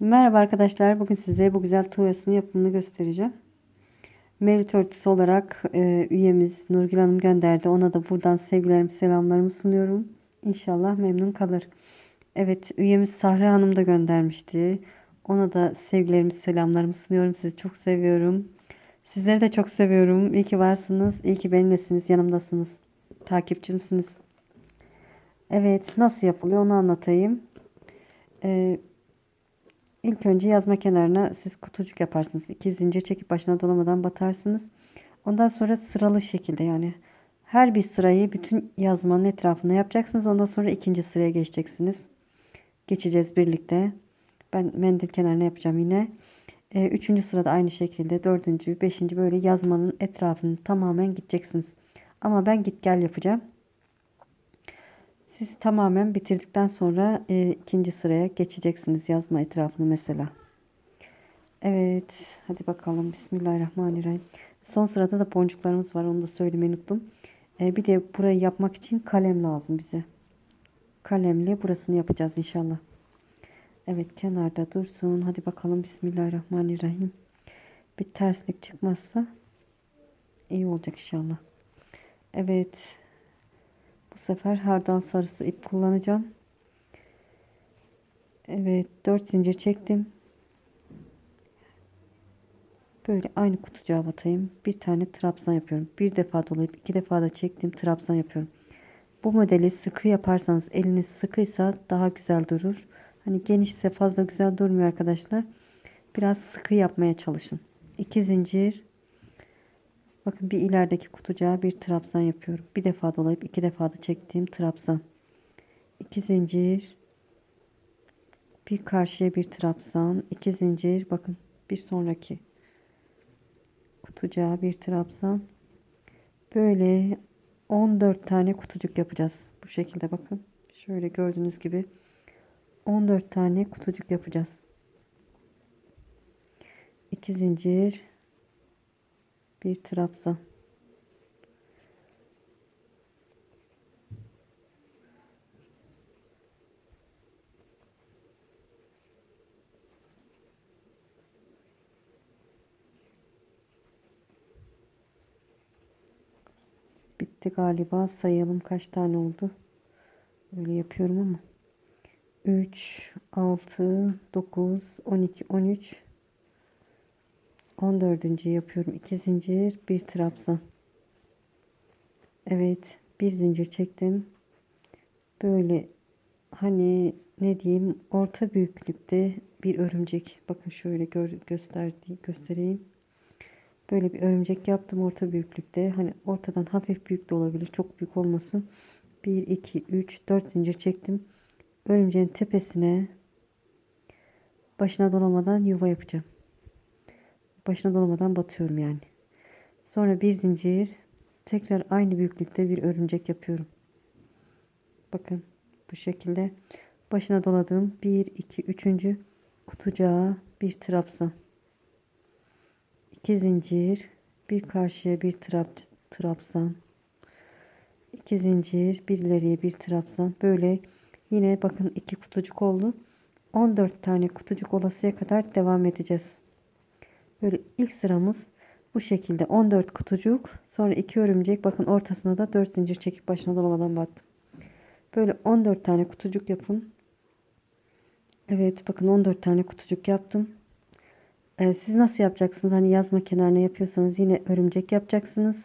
Merhaba arkadaşlar. Bugün size bu güzel tığ oyasının yapımını göstereceğim. Mevlüt örtüsü olarak e, üyemiz Nurgül Hanım gönderdi. Ona da buradan sevgilerimi selamlarımı sunuyorum. İnşallah memnun kalır. Evet üyemiz Sahra Hanım da göndermişti. Ona da sevgilerimi selamlarımı sunuyorum. Sizi çok seviyorum. Sizleri de çok seviyorum. İyi ki varsınız. İyi ki benimlesiniz. Yanımdasınız. Takipçimsiniz. Evet nasıl yapılıyor onu anlatayım. Ee, İlk önce yazma kenarına siz kutucuk yaparsınız. İki zincir çekip başına dolamadan batarsınız. Ondan sonra sıralı şekilde yani her bir sırayı bütün yazmanın etrafına yapacaksınız. Ondan sonra ikinci sıraya geçeceksiniz. Geçeceğiz birlikte. Ben mendil kenarına yapacağım yine. Ee, üçüncü sırada aynı şekilde. Dördüncü, beşinci böyle yazmanın etrafını tamamen gideceksiniz. Ama ben git gel yapacağım. Siz tamamen bitirdikten sonra e, ikinci sıraya geçeceksiniz yazma etrafını mesela. Evet hadi bakalım Bismillahirrahmanirrahim. Son sırada da boncuklarımız var onu da söylemeyi unuttum. E, bir de burayı yapmak için kalem lazım bize. Kalemle burasını yapacağız inşallah. Evet kenarda dursun. Hadi bakalım Bismillahirrahmanirrahim. Bir terslik çıkmazsa iyi olacak inşallah. Evet bu sefer hardal sarısı ip kullanacağım. Evet 4 zincir çektim. Böyle aynı kutucuğa batayım. Bir tane trabzan yapıyorum. Bir defa dolayıp iki defa da çektim trabzan yapıyorum. Bu modeli sıkı yaparsanız eliniz sıkıysa daha güzel durur. Hani genişse fazla güzel durmuyor arkadaşlar. Biraz sıkı yapmaya çalışın. 2 zincir Bakın bir ilerideki kutucuğa bir trabzan yapıyorum. Bir defa dolayıp iki defa da çektiğim trabzan. İki zincir. Bir karşıya bir trabzan. iki zincir. Bakın bir sonraki kutucuğa bir trabzan. Böyle 14 tane kutucuk yapacağız. Bu şekilde bakın. Şöyle gördüğünüz gibi 14 tane kutucuk yapacağız. 2 zincir bir trabzan. Bitti galiba. Sayalım kaç tane oldu. Böyle yapıyorum ama. 3, 6, 9, 12, 13, 14. yapıyorum. 2 zincir, bir trabzan. Evet, bir zincir çektim. Böyle hani ne diyeyim orta büyüklükte bir örümcek. Bakın şöyle gör, gösterdi, göstereyim. Böyle bir örümcek yaptım orta büyüklükte. Hani ortadan hafif büyük de olabilir. Çok büyük olmasın. 1, 2, 3, 4 zincir çektim. Örümceğin tepesine başına dolamadan yuva yapacağım başına dolmadan batıyorum yani. Sonra bir zincir tekrar aynı büyüklükte bir örümcek yapıyorum. Bakın bu şekilde başına doladığım 1 2 3. kutucuğa bir trabzan. 2 zincir, bir karşıya bir trab trabzan. 2 zincir, bir ileriye bir trabzan. Böyle yine bakın iki kutucuk oldu. 14 tane kutucuk olasıya kadar devam edeceğiz. Böyle ilk sıramız bu şekilde 14 kutucuk sonra 2 örümcek bakın ortasına da 4 zincir çekip başına dolamadan battım. Böyle 14 tane kutucuk yapın. Evet bakın 14 tane kutucuk yaptım. Ee, siz nasıl yapacaksınız? Hani yazma kenarına yapıyorsanız yine örümcek yapacaksınız.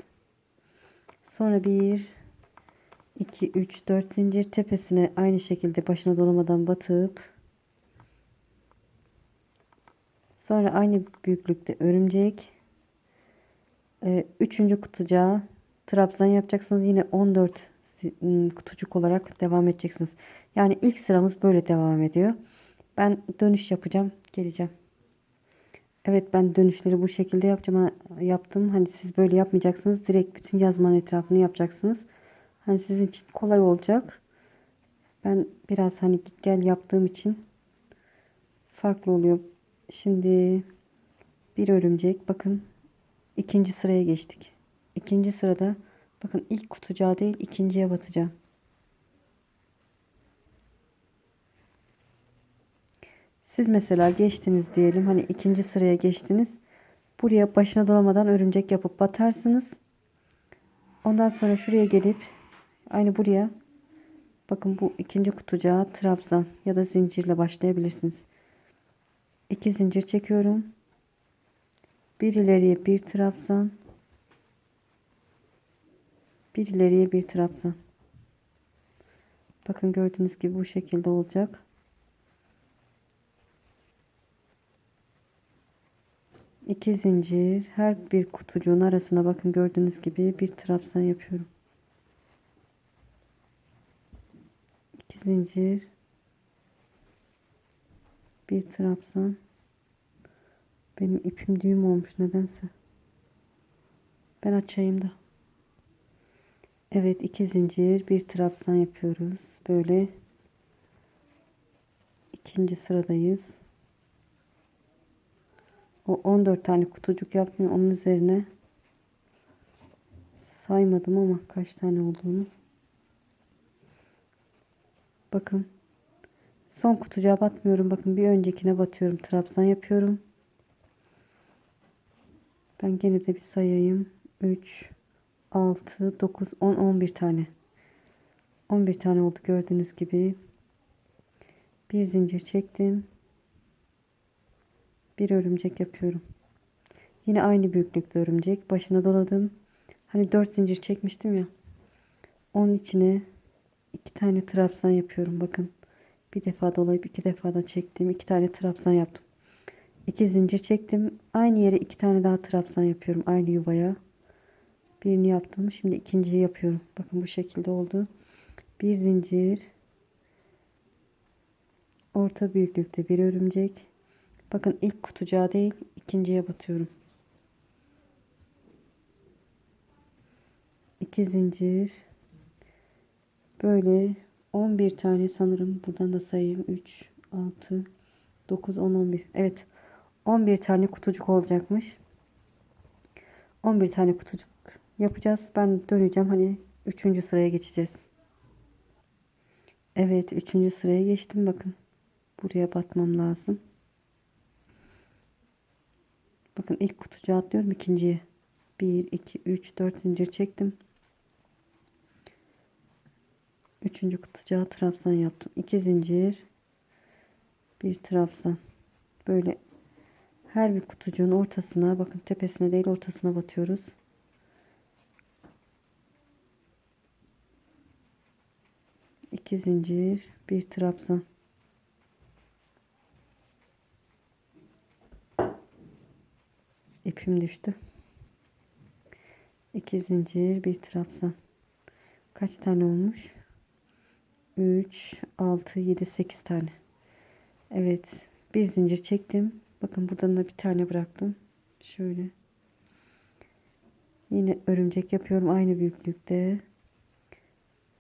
Sonra 1 2 3 4 zincir tepesine aynı şekilde başına dolamadan batıp Sonra aynı büyüklükte örümcek. Ee, üçüncü kutucuğa trabzan yapacaksınız. Yine 14 ıı, kutucuk olarak devam edeceksiniz. Yani ilk sıramız böyle devam ediyor. Ben dönüş yapacağım. Geleceğim. Evet ben dönüşleri bu şekilde yapacağım. Yaptım. Hani siz böyle yapmayacaksınız. Direkt bütün yazmanın etrafını yapacaksınız. Hani sizin için kolay olacak. Ben biraz hani git gel yaptığım için farklı oluyor. Şimdi bir örümcek bakın ikinci sıraya geçtik. İkinci sırada bakın ilk kutucuğa değil ikinciye batacağım. Siz mesela geçtiniz diyelim. Hani ikinci sıraya geçtiniz. Buraya başına dolamadan örümcek yapıp batarsınız. Ondan sonra şuraya gelip aynı buraya bakın bu ikinci kutucuğa trabzan ya da zincirle başlayabilirsiniz. İki zincir çekiyorum. Bir ileriye bir trabzan. Bir ileriye bir trabzan. Bakın gördüğünüz gibi bu şekilde olacak. İki zincir her bir kutucuğun arasına bakın gördüğünüz gibi bir trabzan yapıyorum. İki zincir bir trabzan. Benim ipim düğüm olmuş nedense. Ben açayım da. Evet iki zincir bir trabzan yapıyoruz. Böyle ikinci sıradayız. O 14 tane kutucuk yaptım. Onun üzerine saymadım ama kaç tane olduğunu. Bakın son kutucuğa batmıyorum. Bakın bir öncekine batıyorum. Trabzan yapıyorum. Ben gene de bir sayayım. 3 6 9 10 11 tane. 11 tane oldu gördüğünüz gibi. Bir zincir çektim. Bir örümcek yapıyorum. Yine aynı büyüklükte örümcek. Başına doladım. Hani 4 zincir çekmiştim ya. Onun içine iki tane trabzan yapıyorum. Bakın bir defa dolayıp iki defa da çektim iki tane trabzan yaptım. İki zincir çektim. Aynı yere iki tane daha trabzan yapıyorum aynı yuvaya. Birini yaptım. Şimdi ikinciyi yapıyorum. Bakın bu şekilde oldu. Bir zincir. Orta büyüklükte bir örümcek. Bakın ilk kutucuğa değil ikinciye batıyorum. İki zincir. Böyle 11 tane sanırım. Buradan da sayayım. 3 6 9 10 11 evet. 11 tane kutucuk olacakmış. 11 tane kutucuk yapacağız. Ben döneceğim. Hani 3. sıraya geçeceğiz. Evet 3. sıraya geçtim. Bakın buraya batmam lazım. Bakın ilk kutucuğa atlıyorum. İkinciye. 1 2 3 4 zincir çektim Üçüncü kutucuğa trabzan yaptım. İki zincir. Bir trabzan. Böyle her bir kutucuğun ortasına bakın tepesine değil ortasına batıyoruz. İki zincir. Bir trabzan. İpim düştü. İki zincir. Bir trabzan. Kaç tane olmuş? 3, 6, 7, 8 tane. Evet. Bir zincir çektim. Bakın buradan da bir tane bıraktım. Şöyle. Yine örümcek yapıyorum. Aynı büyüklükte.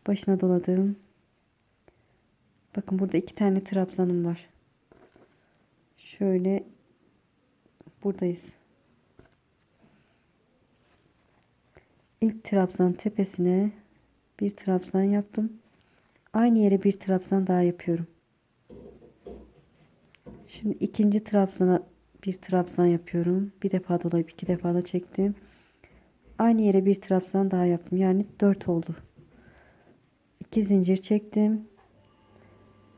Başına doladım. Bakın burada iki tane trabzanım var. Şöyle buradayız. İlk trabzan tepesine bir trabzan yaptım. Aynı yere bir trabzan daha yapıyorum. Şimdi ikinci trabzana bir trabzan yapıyorum. Bir defa dolayıp iki defa da çektim. Aynı yere bir trabzan daha yaptım. Yani dört oldu. İki zincir çektim.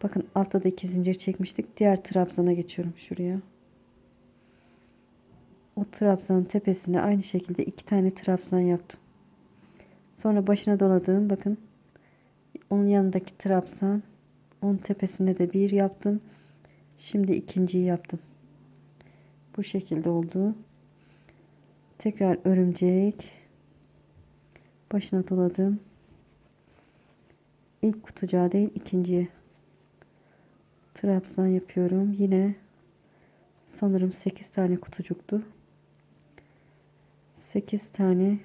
Bakın altta da iki zincir çekmiştik. Diğer trabzana geçiyorum şuraya. O trabzanın tepesine aynı şekilde iki tane trabzan yaptım. Sonra başına doladığım bakın onun yanındaki trabzan. Onun tepesine de bir yaptım. Şimdi ikinciyi yaptım. Bu şekilde oldu. Tekrar örümcek. Başına doladım. İlk kutucuğa değil ikinciye. Trabzan yapıyorum. Yine sanırım 8 tane kutucuktu. 8 tane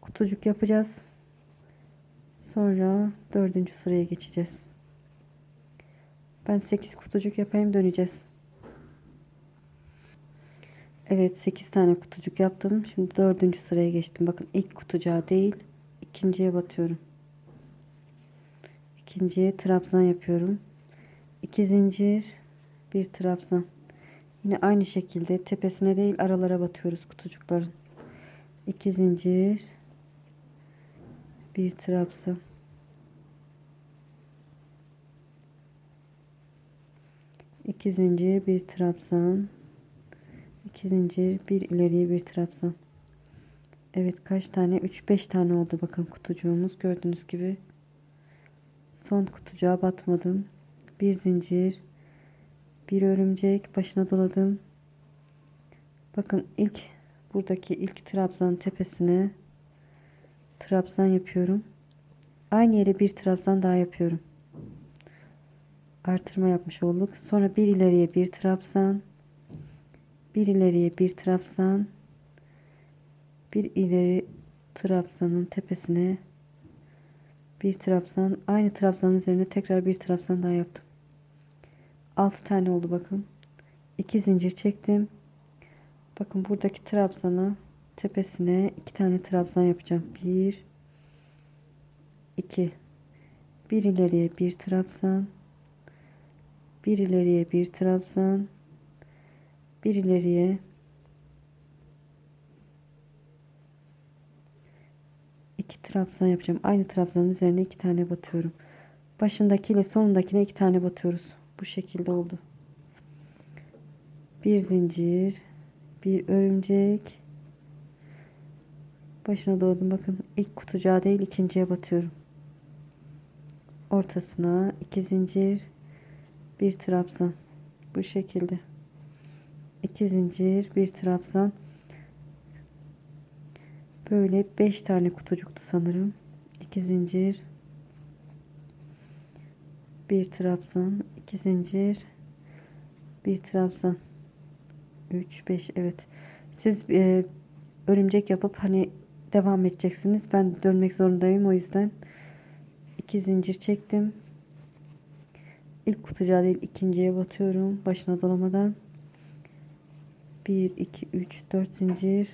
kutucuk yapacağız. Sonra dördüncü sıraya geçeceğiz. Ben 8 kutucuk yapayım döneceğiz. Evet 8 tane kutucuk yaptım. Şimdi dördüncü sıraya geçtim. Bakın ilk kutucuğa değil ikinciye batıyorum. İkinciye trabzan yapıyorum. 2 zincir bir trabzan. Yine aynı şekilde tepesine değil aralara batıyoruz kutucukların. 2 zincir bir trabzan. İki zincir bir trabzan. İki zincir bir ileriye bir trabzan. Evet kaç tane? 3-5 tane oldu bakın kutucuğumuz. Gördüğünüz gibi son kutucuğa batmadım. Bir zincir, bir örümcek başına doladım. Bakın ilk buradaki ilk trabzanın tepesine trabzan yapıyorum. Aynı yere bir trabzan daha yapıyorum. Artırma yapmış olduk. Sonra bir ileriye bir trabzan, bir ileriye bir trabzan, bir ileri trabzanın tepesine bir trabzan aynı trabzanın üzerine tekrar bir trabzan daha yaptım 6 tane oldu bakın 2 zincir çektim bakın buradaki trabzana tepesine 2 tane trabzan yapacağım 1 2 bir ileriye bir trabzan bir ileriye bir trabzan bir ileriye iki trabzan yapacağım. Aynı trabzanın üzerine iki tane batıyorum. Başındaki ile sonundakine iki tane batıyoruz. Bu şekilde oldu. Bir zincir, bir örümcek. Başına doladım. Bakın ilk kutucuğa değil ikinciye batıyorum. Ortasına iki zincir, bir trabzan. Bu şekilde. iki zincir, bir trabzan. Böyle 5 tane kutucuktu sanırım. 2 zincir. Bir trabzan, 2 zincir. Bir trabzan. 3 5 evet. Siz e, örümcek yapıp hani devam edeceksiniz. Ben dönmek zorundayım o yüzden 2 zincir çektim. İlk kutucuğa değil ikinciye batıyorum başına dolamadan. 1 2 3 4 zincir.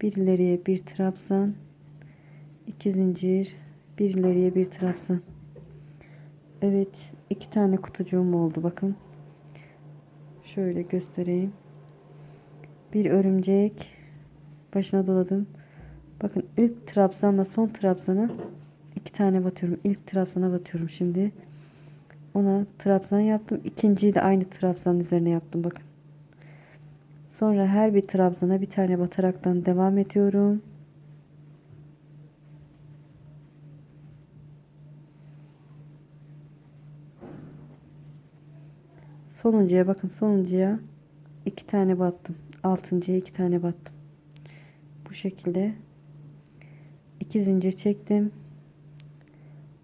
Bir ileriye bir trabzan. İki zincir bir ileriye bir trabzan. Evet iki tane kutucuğum oldu bakın. Şöyle göstereyim. Bir örümcek. Başına doladım bakın ilk trabzanla son trabzana iki tane batıyorum ilk trabzana batıyorum şimdi ona trabzan yaptım ikinciyi de aynı trabzanın üzerine yaptım bakın Sonra her bir trabzana bir tane bataraktan devam ediyorum. Sonuncuya bakın sonuncuya iki tane battım. Altıncıya iki tane battım. Bu şekilde iki zincir çektim.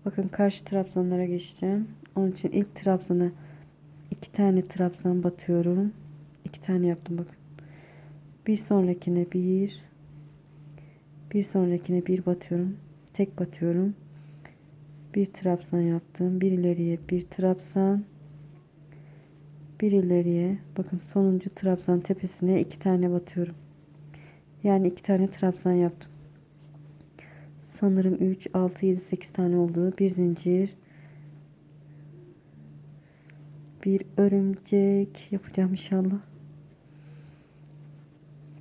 Bakın karşı trabzanlara geçeceğim. Onun için ilk trabzana iki tane trabzan batıyorum. İki tane yaptım bakın. Bir sonrakine bir bir sonrakine bir batıyorum. Tek batıyorum. Bir trabzan yaptım. Bir ileriye bir trabzan. Bir ileriye bakın sonuncu trabzan tepesine iki tane batıyorum. Yani iki tane trabzan yaptım sanırım 3 6 7 8 tane oldu bir zincir bir örümcek yapacağım inşallah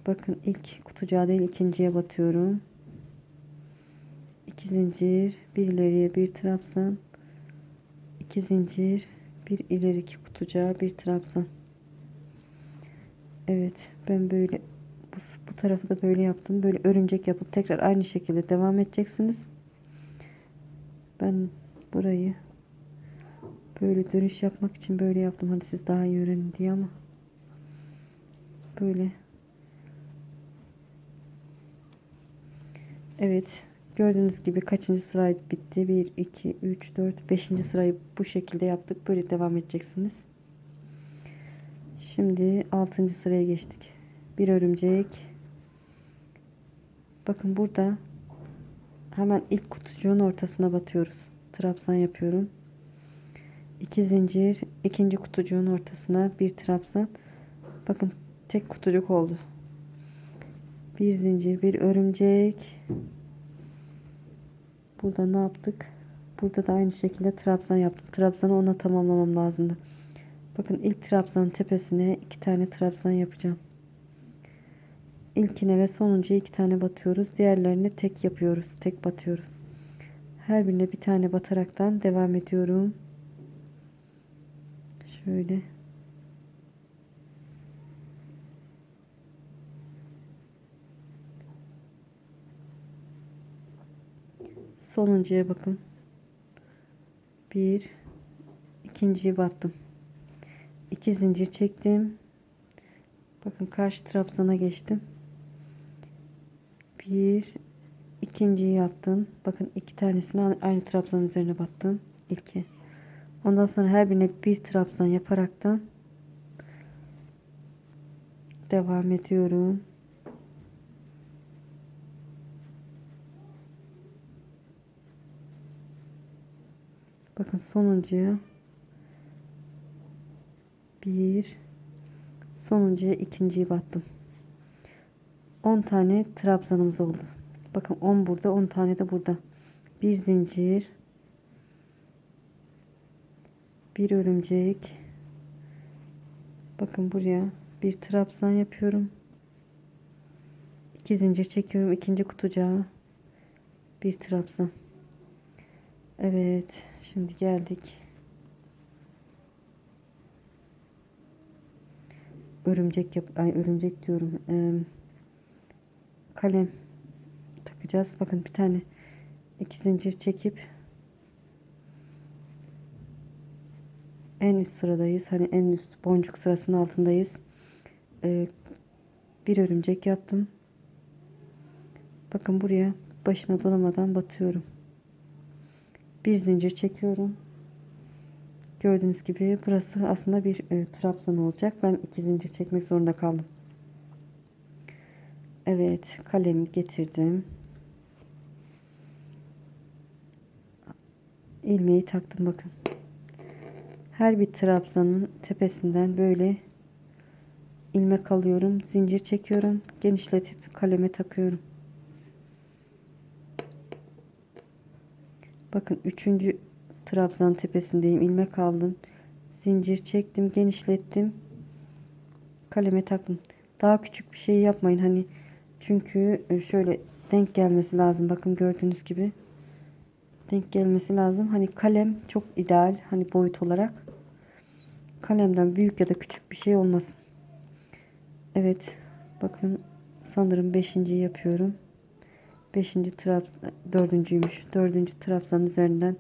Bakın ilk kutucuğa değil ikinciye batıyorum. 2 zincir, bir ileriye bir trabzan. 2 zincir, bir ileriki kutucuğa bir trabzan. Evet, ben böyle tarafı da böyle yaptım. Böyle örümcek yapıp tekrar aynı şekilde devam edeceksiniz. Ben burayı böyle dönüş yapmak için böyle yaptım. Hani siz daha iyi öğrenin diye ama böyle Evet. Gördüğünüz gibi kaçıncı sırayı bitti? 1, 2, 3, 4, 5. sırayı bu şekilde yaptık. Böyle devam edeceksiniz. Şimdi 6. sıraya geçtik. Bir örümcek. Bakın burada hemen ilk kutucuğun ortasına batıyoruz. Trabzan yapıyorum. 2 zincir, ikinci kutucuğun ortasına bir trabzan. Bakın tek kutucuk oldu bir zincir bir örümcek burada ne yaptık burada da aynı şekilde trabzan yaptım trabzanı ona tamamlamam lazımdı Bakın ilk trabzanın tepesine iki tane trabzan yapacağım. İlkine ve sonuncuya iki tane batıyoruz. Diğerlerine tek yapıyoruz. Tek batıyoruz. Her birine bir tane bataraktan devam ediyorum. Şöyle. Sonuncuya bakın. Bir, ikinciyi battım. İki zincir çektim. Bakın karşı trabzana geçtim. Bir, ikinciyi yaptım. Bakın iki tanesini aynı trabzanın üzerine battım. İki. Ondan sonra her birine bir trabzan yaparaktan devam ediyorum. Bakın sonuncuya bir sonuncuya ikinciyi battım. 10 tane trabzanımız oldu. Bakın 10 burada 10 tane de burada. Bir zincir bir örümcek bakın buraya bir trabzan yapıyorum. İki zincir çekiyorum. ikinci kutucuğa bir trabzan. Evet, şimdi geldik. Örümcek yap, ay örümcek diyorum. Ee, kalem takacağız. Bakın bir tane iki zincir çekip en üst sıradayız. Hani en üst boncuk sırasının altındayız. Ee, bir örümcek yaptım. Bakın buraya başına dolamadan batıyorum bir zincir çekiyorum. Gördüğünüz gibi burası aslında bir e, trabzan olacak. Ben iki zincir çekmek zorunda kaldım. Evet kalemi getirdim. ilmeği taktım bakın. Her bir trabzanın tepesinden böyle ilmek alıyorum. Zincir çekiyorum. Genişletip kaleme takıyorum. Bakın üçüncü trabzan tepesindeyim. ilmek aldım. Zincir çektim. Genişlettim. Kaleme taktım. Daha küçük bir şey yapmayın. Hani çünkü e, şöyle denk gelmesi lazım. Bakın gördüğünüz gibi. Denk gelmesi lazım. Hani kalem çok ideal. Hani boyut olarak. Kalemden büyük ya da küçük bir şey olmasın. Evet. Bakın sanırım beşinciyi yapıyorum. 5. trabzan dördüncüymüş. Dördüncü trabzan üzerinden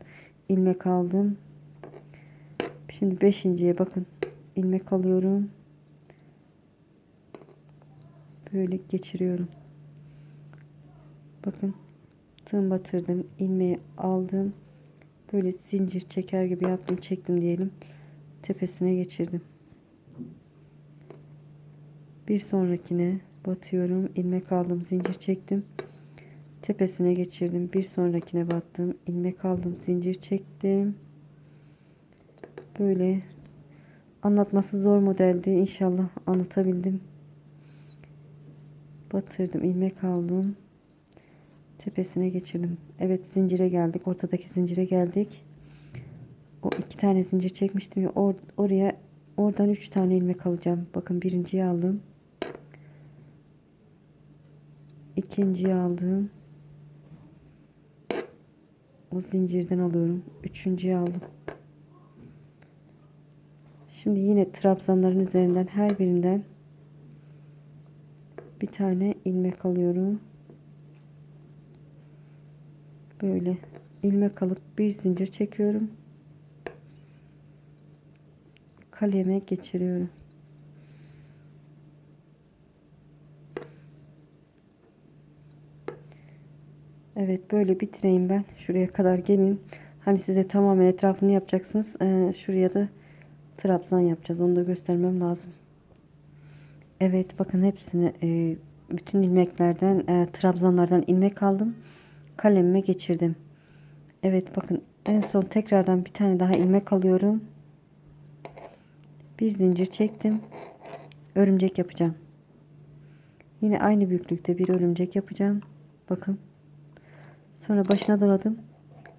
ilmek aldım. Şimdi beşinciye bakın. ilmek alıyorum. Böyle geçiriyorum. Bakın tığım batırdım. ilmeği aldım. Böyle zincir çeker gibi yaptım. Çektim diyelim. Tepesine geçirdim. Bir sonrakine batıyorum. ilmek aldım. Zincir çektim tepesine geçirdim. Bir sonrakine battım. ilmek aldım. Zincir çektim. Böyle anlatması zor modeldi. İnşallah anlatabildim. Batırdım. ilmek aldım. Tepesine geçirdim. Evet zincire geldik. Ortadaki zincire geldik. O iki tane zincir çekmiştim ya or oraya oradan üç tane ilmek alacağım. Bakın birinciyi aldım. ikinciyi aldım. O zincirden alıyorum. Üçüncüyü aldım. Şimdi yine trabzanların üzerinden her birinden bir tane ilmek alıyorum. Böyle ilmek alıp bir zincir çekiyorum. Kaleme geçiriyorum. Evet böyle bitireyim ben. Şuraya kadar gelin. Hani size tamamen etrafını yapacaksınız. Ee, şuraya da trabzan yapacağız. Onu da göstermem lazım. Evet bakın hepsini e, bütün ilmeklerden e, trabzanlardan ilmek aldım. Kalemime geçirdim. Evet bakın en son tekrardan bir tane daha ilmek alıyorum. Bir zincir çektim. Örümcek yapacağım. Yine aynı büyüklükte bir örümcek yapacağım. Bakın. Sonra başına doladım.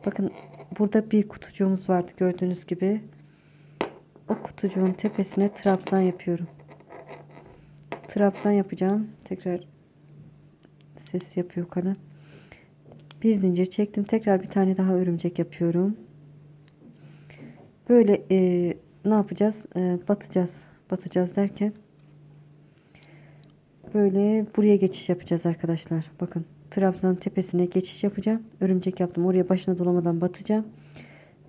Bakın burada bir kutucuğumuz vardı gördüğünüz gibi. o kutucuğun tepesine trabzan yapıyorum. Trabzan yapacağım. Tekrar ses yapıyor kanı. Bir zincir çektim. Tekrar bir tane daha örümcek yapıyorum. Böyle e, ne yapacağız? E, batacağız. Batacağız derken böyle buraya geçiş yapacağız arkadaşlar. Bakın trabzan tepesine geçiş yapacağım. Örümcek yaptım. Oraya başına dolamadan batacağım.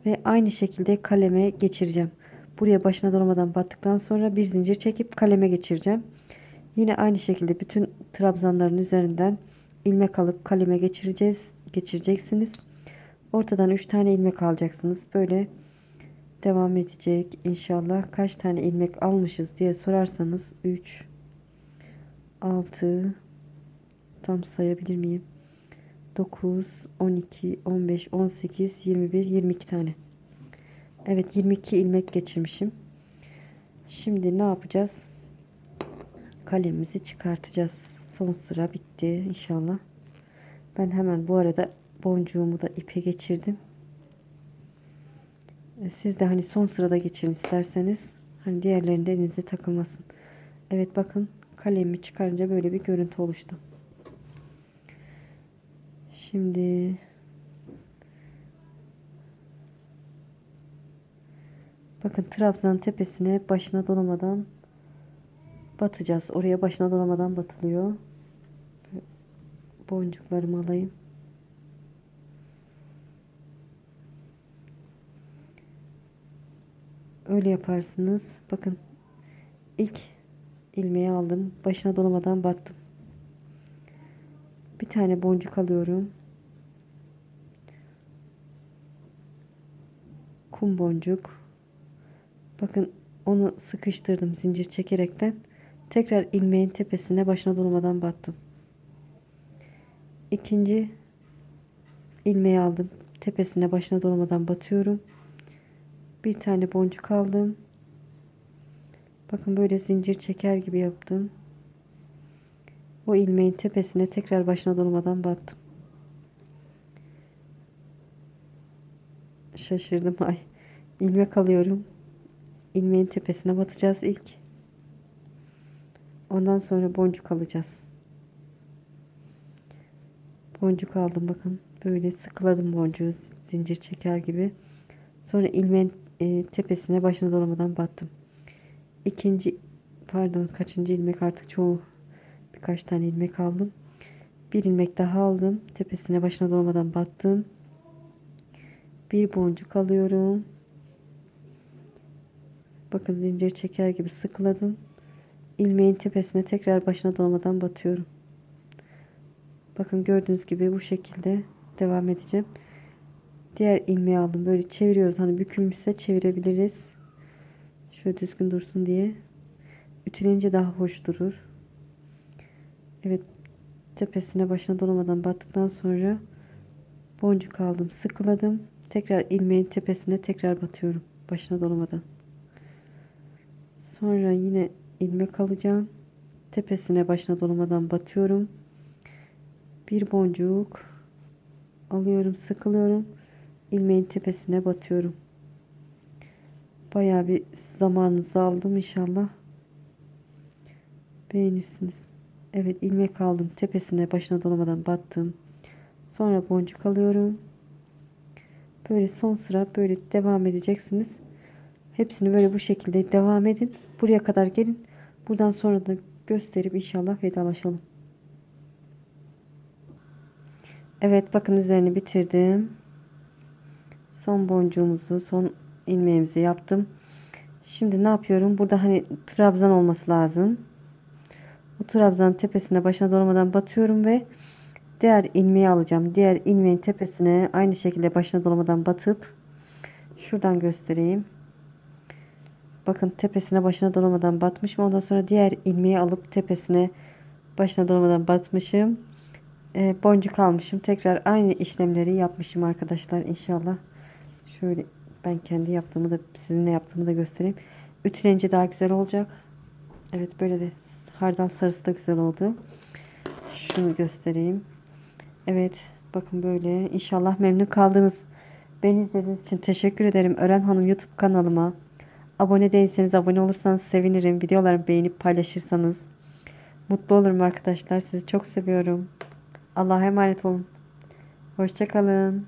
Ve aynı şekilde kaleme geçireceğim. Buraya başına dolamadan battıktan sonra bir zincir çekip kaleme geçireceğim. Yine aynı şekilde bütün trabzanların üzerinden ilmek alıp kaleme geçireceğiz. Geçireceksiniz. Ortadan 3 tane ilmek alacaksınız. Böyle devam edecek inşallah. Kaç tane ilmek almışız diye sorarsanız 3 6 tam sayabilir miyim? 9 12 15 18 21 22 tane. Evet 22 ilmek geçirmişim. Şimdi ne yapacağız? Kalemimizi çıkartacağız. Son sıra bitti inşallah. Ben hemen bu arada boncuğumu da ipe geçirdim. E, Siz de hani son sırada geçirin isterseniz. Hani diğerlerinde elinize takılmasın. Evet bakın kalemimi çıkarınca böyle bir görüntü oluştu. Şimdi bakın trabzan tepesine başına dolamadan batacağız. Oraya başına dolamadan batılıyor. Boncuklarımı alayım. Öyle yaparsınız. Bakın ilk ilmeği aldım. Başına dolamadan battım. Bir tane boncuk alıyorum. Kum boncuk. Bakın onu sıkıştırdım zincir çekerekten. Tekrar ilmeğin tepesine başına dolamadan battım. İkinci ilmeği aldım. Tepesine başına dolamadan batıyorum. Bir tane boncuk aldım. Bakın böyle zincir çeker gibi yaptım. O ilmeğin tepesine tekrar başına dolmadan battım. Şaşırdım ay. ilmek alıyorum. İlmeğin tepesine batacağız ilk. Ondan sonra boncuk alacağız. Boncuk aldım bakın. Böyle sıkıladım boncuğu zincir çeker gibi. Sonra ilmeğin e, tepesine başına dolamadan battım. İkinci pardon kaçıncı ilmek artık çoğu birkaç tane ilmek aldım. Bir ilmek daha aldım. Tepesine başına dolmadan battım. Bir boncuk alıyorum. Bakın zincir çeker gibi sıkıladım. İlmeğin tepesine tekrar başına dolmadan batıyorum. Bakın gördüğünüz gibi bu şekilde devam edeceğim. Diğer ilmeği aldım. Böyle çeviriyoruz. Hani bükülmüşse çevirebiliriz. Şöyle düzgün dursun diye. Ütülenince daha hoş durur. Evet. Tepesine başına dolamadan battıktan sonra boncuk aldım. Sıkıladım. Tekrar ilmeğin tepesine tekrar batıyorum. Başına dolamadan. Sonra yine ilmek alacağım. Tepesine başına dolamadan batıyorum. Bir boncuk alıyorum, sıkılıyorum. ilmeğin tepesine batıyorum. Bayağı bir zamanınızı aldım inşallah. Beğenirsiniz. Evet ilmek aldım. Tepesine başına dolamadan battım. Sonra boncuk alıyorum. Böyle son sıra böyle devam edeceksiniz. Hepsini böyle bu şekilde devam edin. Buraya kadar gelin. Buradan sonra da gösterip inşallah vedalaşalım. Evet bakın üzerini bitirdim. Son boncuğumuzu, son ilmeğimizi yaptım. Şimdi ne yapıyorum? Burada hani trabzan olması lazım. Bu trabzanın tepesine başına dolamadan batıyorum ve diğer ilmeği alacağım. Diğer ilmeğin tepesine aynı şekilde başına dolamadan batıp şuradan göstereyim. Bakın tepesine başına dolamadan batmışım. Ondan sonra diğer ilmeği alıp tepesine başına dolamadan batmışım. E, boncuk almışım. Tekrar aynı işlemleri yapmışım arkadaşlar inşallah. Şöyle ben kendi yaptığımı da sizinle yaptığımı da göstereyim. Ütülenince daha güzel olacak. Evet böyle de hardal sarısı da güzel oldu. Şunu göstereyim. Evet bakın böyle inşallah memnun kaldınız. Beni izlediğiniz için teşekkür ederim. Ören Hanım YouTube kanalıma Abone değilseniz abone olursanız sevinirim. Videolarımı beğenip paylaşırsanız mutlu olurum arkadaşlar. Sizi çok seviyorum. Allah'a emanet olun. Hoşçakalın.